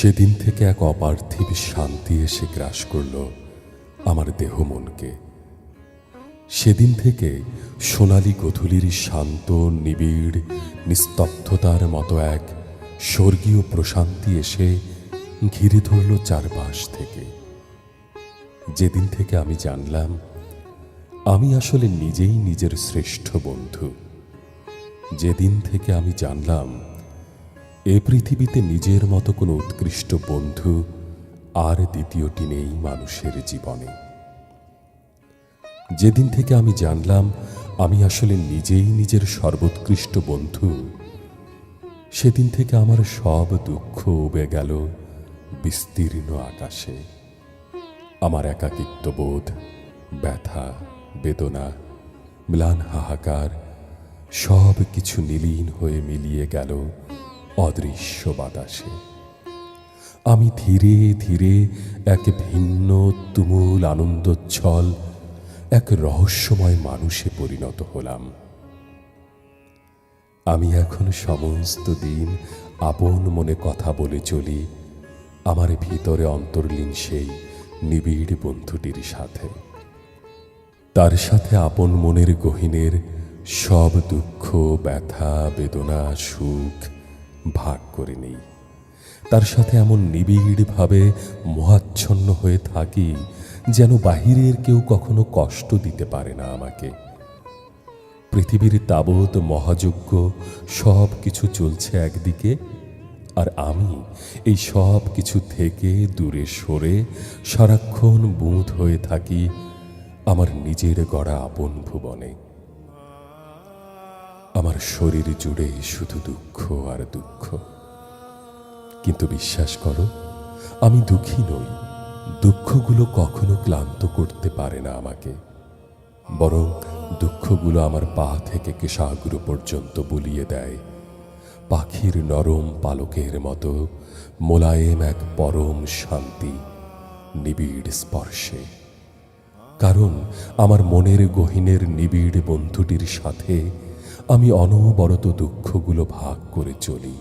সেদিন থেকে এক অপার্থিব শান্তি এসে গ্রাস করল আমার দেহ মনকে। সেদিন থেকে সোনালি গধূলির শান্ত, নিবিড়, নিস্তব্ধতার মতো এক স্বর্গীয় প্রশান্তি এসে ঘিরে ধরল চারপাশ থেকে। যেদিন থেকে আমি জানলাম, আমি আসলে নিজেই নিজের শ্রেষ্ঠ বন্ধু। যেদিন থেকে আমি জানলাম এ পৃথিবীতে নিজের মতো কোনো উৎকৃষ্ট বন্ধু আর দ্বিতীয়টি নেই মানুষের জীবনে। যেদিন থেকে আমি জানলাম আমি আসলে নিজেই নিজের সর্বোৎকৃষ্ট বন্ধু, সেদিন থেকে আমার সব দুঃখ উবে গেল বিস্তীর্ণ আকাশে। আমার একাকিত্ববোধ ব্যথা, বেদনা, ম্লান হাহাকার সব কিছু নীলীন হয়ে মিলিয়ে গেল। অদৃশ্য বাতাসে। আমি ধীরে ধীরে এক ভিন্ন তুমুল আনন্দোচ্ছল, এক রহস্যময় মানুষে পরিণত হলাম। আমি এখন সমস্ত দিন আপন মনে কথা বলে চলি, আমার ভিতরে অন্তর্লীন সেই নিবিড় বন্ধুটির সাথে। তার সাথে আপন মনের গহীনের সব দুঃখ, ব্যথা, বেদনা, সুখ ভাগ করে নেই। তার সাথে এমন নিবিড়ভাবে মোহাচ্ছন্ন হয়ে থাকি যেন বাহিরের কেউ কখনো কষ্ট দিতে পারে না আমাকে। পৃথিবীর তাবৎ মহাযজ্ঞ, সব কিছু চলছে একদিকে, আর আমি এই সব কিছু থেকে দূরে সরে সারাক্ষণ বুঁদ হয়ে থাকি আমার নিজের গড়া আপন ভুবনে। আমার শরীর জুড়ে শুধু দুঃখ আর দুঃখ। কিন্তু বিশ্বাস করো, আমি দুঃখী নই। দুঃখগুলো কখনো ক্লান্ত করতে পারে না আমাকে। বরং দুঃখগুলো আমার পা থেকে কেশাগ্র পর্যন্ত বুলিয়ে দেয়। পাখির নরম পালকের মতো মোলায়েম এক পরম শান্তি, নিবিড় স্পর্শে। কারণ আমার মনের গহীনের নিবিড় বন্ধুটির সাথে আমি অনবরত দুঃখগুলো ভাগ করে চলি।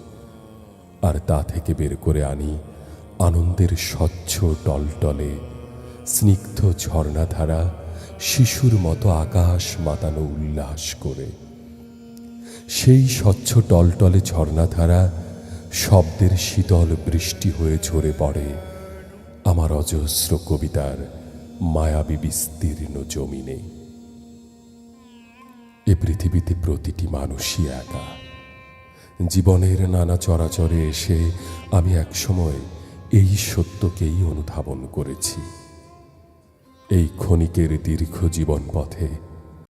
আর তা থেকে বের করে আনি আনন্দের স্বচ্ছ টলটলে। স্নিগ্ধ ঝর্ণাধারা শিশুর মতো আকাশ মাতানো উল্লাস করে। সেই স্বচ্ছ টলটলে ঝর্ণাধারা শব্দের শীতল বৃষ্টি হয়ে ঝরে পড়ে। আমার অজস্র কবিতার মায়াবী বিস্তীর্ণ জমিনে। পৃথিবীতে প্রতিটি মানুষই একা। জীবনের নানা চরাচরে এসে আমি একসময় এই সত্যকেই অনুধাবন করেছি। এই ক্ষণিকের দীর্ঘ জীবন পথে